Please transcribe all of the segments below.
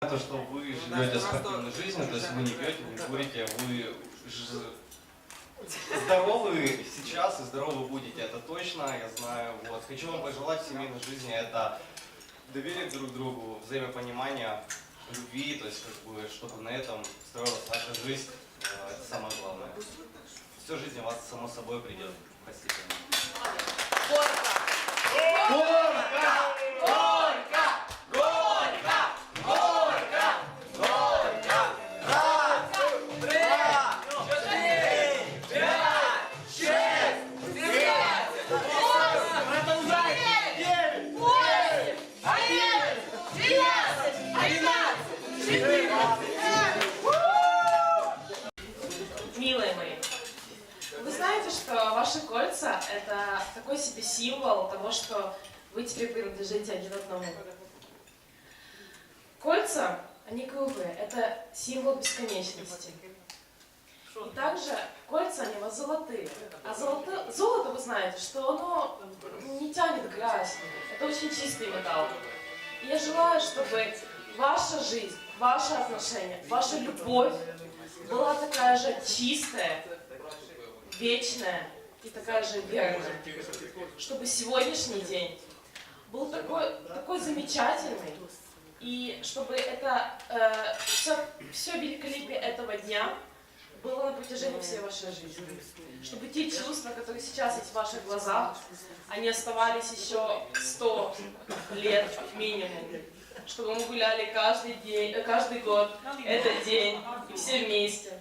То, что вы живете спортивной жизнью, то есть вы не пьете, не курите, вы ж- здоровы сейчас и здоровы будете, это точно, я знаю. Вот. Хочу вам пожелать в семейной жизни это доверие друг другу, взаимопонимание, любви, то есть как бы, чтобы на этом строилась ваша жизнь, Э, это самое главное. Все жизнь у вас само собой придет постепенно. Милые ваши кольца – это такой себе символ того, что вы теперь принадлежите один одному. Кольца, они круглые, это символ бесконечности. И также кольца, они у вас золотые. А золото, золото, вы знаете, что оно не тянет грязь. Это очень чистый металл. И я желаю, чтобы ваша жизнь, ваши отношения, ваша любовь была такая же чистая, вечная и такая же верная. Чтобы сегодняшний день был такой, такой замечательный, и чтобы это все, все великолепие этого дня было на протяжении всей вашей жизни. Чтобы те чувства, которые сейчас есть в ваших глазах, они оставались еще сто лет минимум. Чтобы мы гуляли каждый день, э, каждый год, этот день, и все вместе.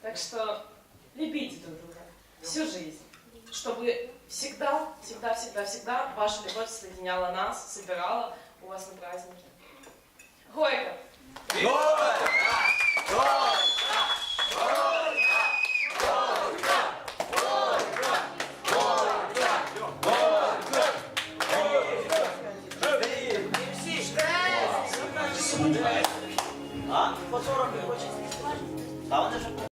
Так что любите друг друга всю жизнь. Чтобы всегда, всегда, всегда, всегда ваша любовь соединяла нас, собирала у вас на празднике. Гойка! А? По 40 не хочеться. Та вони ж